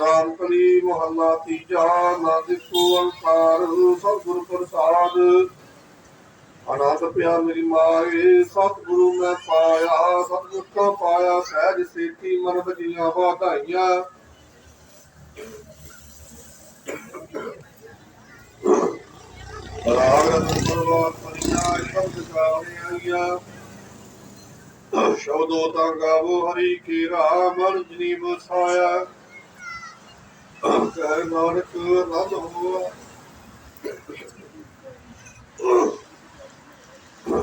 ਰਾਮ ਮਹੱਲਾ ਤੀਜਾ ਨਾਨਕ ਕੋ ਅੰਕਾਰ ਸਤਿਗੁਰ ਪ੍ਰਸਾਦ। ਅਨੰਦ ਪਿਆ ਮੇਰੀ ਮਾਏ ਸਤਿਗੁਰੂ ਮੈਂ ਪਾਇਆ, ਸਤਿਗੁਰ ਕੋ ਪਾਇਆ, ਸਹਿਜ ਸੇਤੀ ਮਨ ਬਜੀਆਂ ਵਧਾਈਆਂ। ਰਾਗ ਰਤਨ ਪਰਵਾਰ ਪਰੀਆਂ ਸ਼ਬਦ ਗਾਵੇ ਆਈਆਂ। ਸ਼ਬਦੋ ਤਾਂ ਗਾਵੋ ਹਰੀ ਕੀ ਰਾਮ ਜਨੀ ਬਸਾਇਆ ਕਹਿ ਨਾਨਕ ਰਦ ਹੋਆ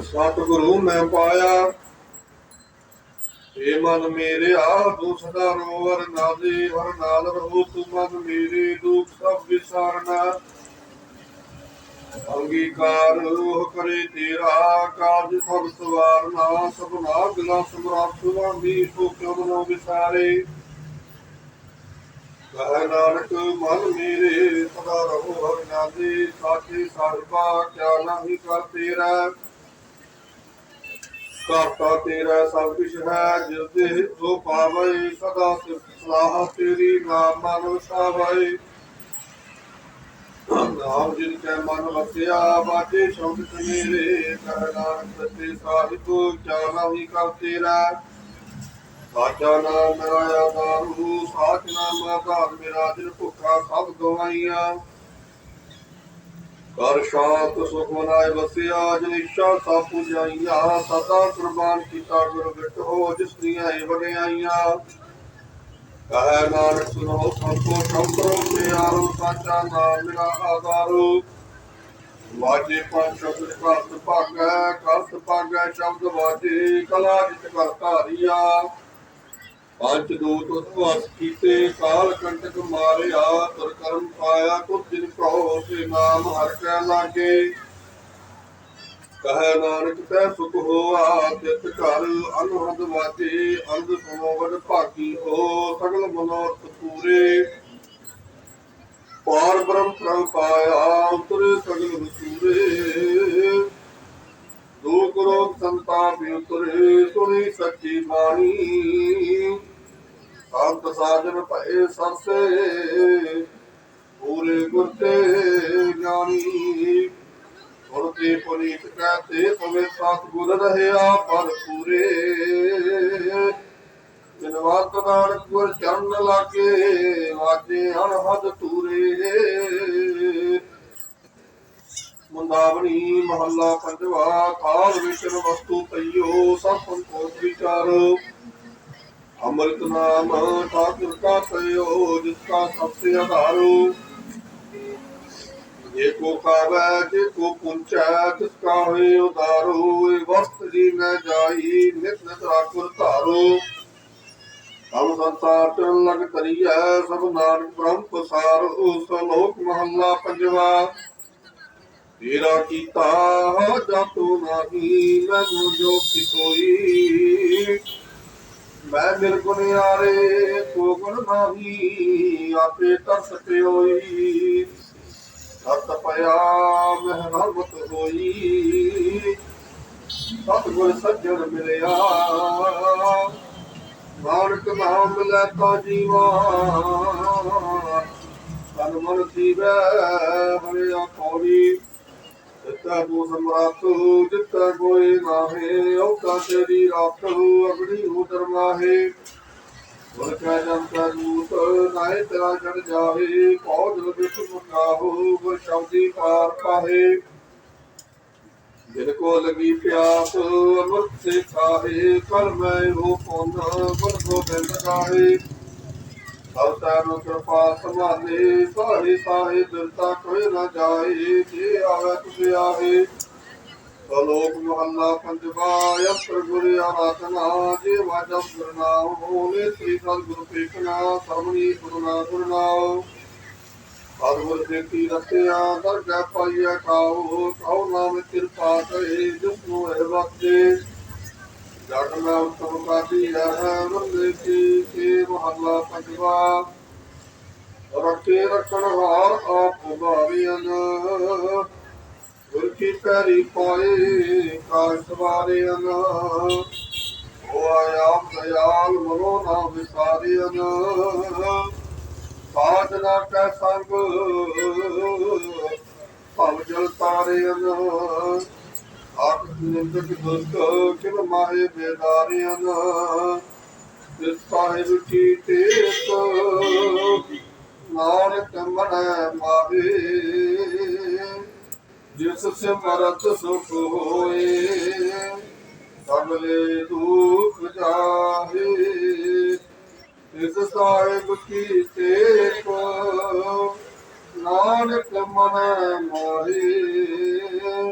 ਸਤਿਗੁਰੂ ਮੈਂ ਪਾਇਆ। ਏ ਮਨ ਮੇਰੇ ਤੂੰ ਸਦਾ ਰੋਵਰ ਨਾਦੇ ਹਰ ਨਾਲ ਰਹੋ ਤੂੰ ਮਨ ਮੇਰੇ, ਦੁੱਖ ਸਭ ਵਿਸਾਰਨਾ। ਅੰਗੀਕਾਰ ਉਹ ਕਰੇ ਤੇਰਾ ਕਾਜ ਸਭ ਸਵਾਰਨਾ। ਸਭਨਾ ਗਲਾ ਸਮਰਾਟ ਸੁਭਾਂਦੀ ਸੋ ਕਿਉ ਮਨੋ ਵਿਸਾਰੇ। ਕਹਿ ਨਾਨਕ ਮਨ ਮੇਰੇ ਸਦਾ ਰਹੋ ਹਰਿ ਨਾਦੇ ਸਾਚੇ ਸਾਹਿਬਾ ਕਿਆ ਨਹੀਂ ਕਰ ਤੇਰਾ। ਕਰਤਾ ਤੇਰਾ ਸਭ ਕੁਛ ਹੈ, ਜਿਸ ਦੇ ਹਿੱਤੋ ਪਾਵੇ ਸਦਾ ਸਿਫਤ ਸਲਾਹ ਤੇਰੀ ਨਾਮ ਮਨ ਵਸਾਵੇ ਨਾਮ ਜਿਨ ਕੈ ਮਨ ਵਸਿਆ ਬਾਜੇ ਸ਼ਬਦ ਮੇਰੇ ਕਹਿ ਨਾਨਕ ਸਾਹਿਬ ਕਿਆ ਹੀ ਕਰ ਤੇਰਾ। ਸਾਚਾ ਨਾਮ ਮੇਰਾ ਆਧਾਰੂ ਸਾਚ ਨਾਮ ਆਧਾਰ ਮੇਰਾ ਦਿਲ ਭੁੱਖਾ ਸਭ ਗਵਾਈਆਂ। ਕਰ ਸ਼ਾਂਤ ਸੁਖ ਮਨਾਏ ਵਸਿਆ ਜਿਨ ਸਭ ਪੁਜਾਈਆਂ, ਸਦਾ ਕੁਰਬਾਨ ਕੀਤਾ ਗੁਰ ਬਿਟ ਜਿਸ ਦੀਆਂ ਇਹ ਵਡਿਆਈਆਂ। ਕਹੈ ਨਾਨਕ ਸੁਨੋ, ਸੰਤੋ ਸ਼ੰਕਰੋ, ਪਿਆਰੋ, ਸਾਚਾ ਨਾਮ ਮੇਰਾ ਆਧਾਰੂ ਵਾਜੇ ਪੰਜ ਸ਼ਬਦ ਕਰਤ ਭਾਗੈ ਕਰਤ ਭਾਗੈ, ਸ਼ਬਦ ਵਾਜੇ, ਕਲਾ ਜਿਤ ਕਰ ਧਾਰੀਆ ਪੰਜ ਦੂਤ ਉਤਵਾਸ ਕੀਤੇ, ਕਾਲ ਕੰਟਕ ਮਾਰਿਆ ਤੁਰ ਕਰਮ ਪਾਇਆ, ਕੁਝ ਦਿਨ ਕਹੋ ਤੇ ਨਾਮ ਹਰ ਕੈ ਲਾਗੇ। ਕਹੈ ਨਾਨਕ, ਤੈ ਸੁਖ ਹੋਆ ਤਿਤ ਘਰ ਅਨਹਦ ਵਾਜੇ ਅੰਧ ਸੁਨੋ ਭਾਗੀ ਹੋ, ਸਗਲ ਮਨੋਰਥ ਪੂਰੇ। ਪਾਰ ਬ੍ਰਹਮ ਪ੍ਰਭ ਪਾਇਆ, ਉਤਰੇ ਸਗਲ ਵਸੂਰੇ। ਦੁਖ ਕਰੋ ਸੰਤਾਪ ਉਤਰੇ, ਸੁਣੀ ਸੱਚੀ ਬਾਣੀ। ਸੰਤ ਸਾਜਨ ਭਏ ਸਰਸੇ। ਪੂਰੇ ਗੁਰ ਤੇ ਗਿਆਨੀ। ਗੁਰ ਤੇ ਪੁਨੀਤ ਕਹਤੇ ਪਵੇ ਸਤ ਗੁਰ ਰਹਿਆ ਪਰ ਪੂਰੇ ਜਨਵਾਤ ਨਾਨਕ ਗੁਰ ਚਰਨ ਲਾਗੇ ਵਾਜੇ ਅਨਹਦ ਤੂਰੇ ਮੁੰਦਾਵਣੀ ਮਹੱਲਾ ਪੰਜਵਾ ਕਾਲ ਵਿਚਰ ਵਸਤੂ ਪਈਓ, ਸਭ ਸੰਤੋਖ ਵਿਚਾਰੋ। ਅੰਮ੍ਰਿਤ ਨਾਮ ਠਾਕੁਰ ਕਾ ਪਈਓ ਜਿਸ ਕਾ ਸਭ ਸੇ ਆਧਾਰੋ। ਜੇ ਕੋ ਕਾਵੈ ਜੇ ਕੋ ਪੁੰਚੈ ਤਿਸ ਕਾ ਹੋਏ ਉਦਾਰੋ ਇਹ ਵਸਤ ਜੀ ਮੈਂ ਜਾਈ, ਨਿਤ ਨਿਤ ਰਾਖੁਰ ਧਾਰੋ। ਹਮ ਸੰਸਾਰ ਚਰਨ ਲਗ ਕਰੀਐ ਸਭ ਨਾਨਕ ਬ੍ਰਹਮ ਪਸਾਰ। ਉਸ ਲੋਕ ਮਹੱਲਾ ਪੰਜਵਾ, ਤੇਰਾ ਕੀਤਾ ਜਾਤੋ ਮੈਂ ਨਿਰਗੁਣ ਯਾਰੇ ਕੋ ਗੁਣ ਨਾਹੀ ਆਪੇ ਤਰਸ ਤੇ ਹੋਈ। ਸਤ ਪਿਆ ਮਹਿਰਮਤ ਹੋਈ ਸਤਿਗੁਰ ਸੱਜਣ ਮਿਲਿਆ। ਨਾਨਕ ਨਾਮ ਮਿਲੈ ਤਾ ਜੀਵਾ। ਤਨ ਮਨ ਸੀਵੈ ਹਰਿਆ ਪੌੜੀ ਜਿੱਤਾ ਕੋ ਸਮਰਾਤ ਜਿੱਤਾ ਕੋਈ ਨਾਹੇ, ਔਕਾ ਤੇਰੀ ਰਾਤ ਅਗੜੀ ਉਦਰ ਮਾਹੇ। ਗੁਰ ਕੈ ਜਨ ਕੈ ਦੂਤ ਨਾਏ ਤੇਰਾ ਚੜ ਜਾਵੇ ਪੌਦ ਵਿਖ ਮੁਕਾਹੋ ਗੁਰ ਸ਼ਬਦੀ ਪਾਰ ਪਾਹੇ। ਦਿਲ ਕੋ ਲਗੀ ਪਿਆਸ, ਅਮਰਤ ਸੇ ਖਾਹੇ ਕਰ ਮੈਂ ਹੋ ਪੁੰਨ ਗੁਰ ਗੋਬਿੰਦ ਗਾਹੇ ਅਵਤਾਰ ਨੂੰ ਕਿਰਪਾ ਸੰਭਾਲੇ ਸਾਰੇ ਸਾਹੇ ਦਿਲਤਾ ਕੋਈ ਨਾ ਜਾਏ ਜੇ ਆਵੇ ਤੁਸੇ ਆਵੇ। ਸਲੋਕ ਮਹੱਲਾ ਪੰਜਵਾ ਅਪਰ ਗੁਰ ਆਰਾਧਨਾ, ਜੇ ਵਾਜਮ ਗੁਰਨਾਮ ਹੋਲੇ ਸ੍ਰੀ ਸਤਿਗੁਰ ਪੇਖਣਾ ਸਰਵਣੀ ਗੁਰਨਾ ਗੁਰਨਾਮ ਅਦਵਰ ਦੇਤੀ ਰਤਿਆ ਦਰਗਾਹ ਪਾਈਆ ਖਾਓ ਖਾਓ ਨਾਮ ਕਿਰਪਾ ਕਰੇ, ਜਿਸ ਨੂੰ ਹੈ ਵਕਤੇ ਜਗ ਮੈਂ ਉਤਮ ਕਾਦੀ ਹੈ, ਬੰਦੇ ਕੀ, ਕੇ ਮਹੱਲਾ ਪੰਜਵਾ। ਰੱਖੇ ਰੱਖਣ ਹਾਰ ਆਪ ਭਾਵੀਆਂ ਗੁਰ ਕੀ ਪੈਰੀ ਪਾਏ ਕਾਸ਼ ਵਾਰਿਆਂ ਉਹ ਆਇਆ ਦਇਆਲ ਮਨੋ ਨਾ ਵਿਸਾਰਿਆਂ ਸਜਣਾ ਕੈ ਸੰਗ, ਭਵ ਜਲ ਤਾਰਿਆਨ ਨਿੰਦਕ ਦੁਸਤ ਕਿਨ ਮਾਹੇ ਬੇਦਾਰਿਆਨ ਜਿਸ ਸਾਹਿਬ ਕੀ ਤੇਤ ਨਾਨਕ ਮਨੈ ਮਾਹੇ ਜਿਸ ਸਿਮਰਤ ਸੁਖ ਹੋਏ ਸਗਲੇ ਦੁਖ ਜਾਹੇ ਇਸ ਸਾਹਿਬ ਕੀ ਤੇਤ ਨਾਨਕ ਮਨੈ ਮਾਹੇ